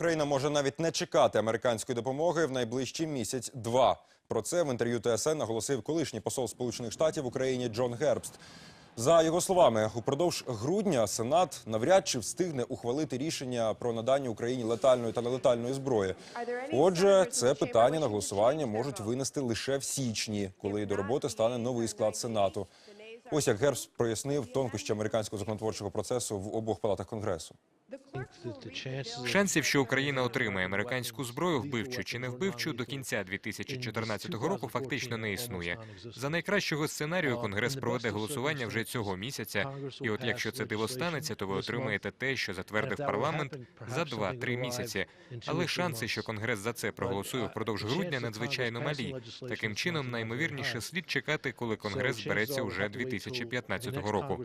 Україна може навіть не чекати американської допомоги в найближчий місяць-два. Про це в інтерв'ю ТСН наголосив колишній посол Сполучених Штатів в Україні Джон Гербст. За його словами, упродовж грудня Сенат навряд чи встигне ухвалити рішення про надання Україні летальної та нелетальної зброї. Отже, це питання на голосування можуть винести лише в січні, коли до роботи стане новий склад Сенату. Ось як Гербст прояснив тонкощі американського законотворчого процесу в обох палатах Конгресу. Шансів, що Україна отримає американську зброю, вбивчу чи не вбивчу, до кінця 2014 року фактично не існує. За найкращого сценарію Конгрес проведе голосування вже цього місяця. І от якщо це диво станеться, то ви отримаєте те, що затвердив парламент за 2-3 місяці. Але шанси, що Конгрес за це проголосує впродовж грудня, надзвичайно малі. Таким чином, наймовірніше слід чекати, коли Конгрес збереться уже 2015 року.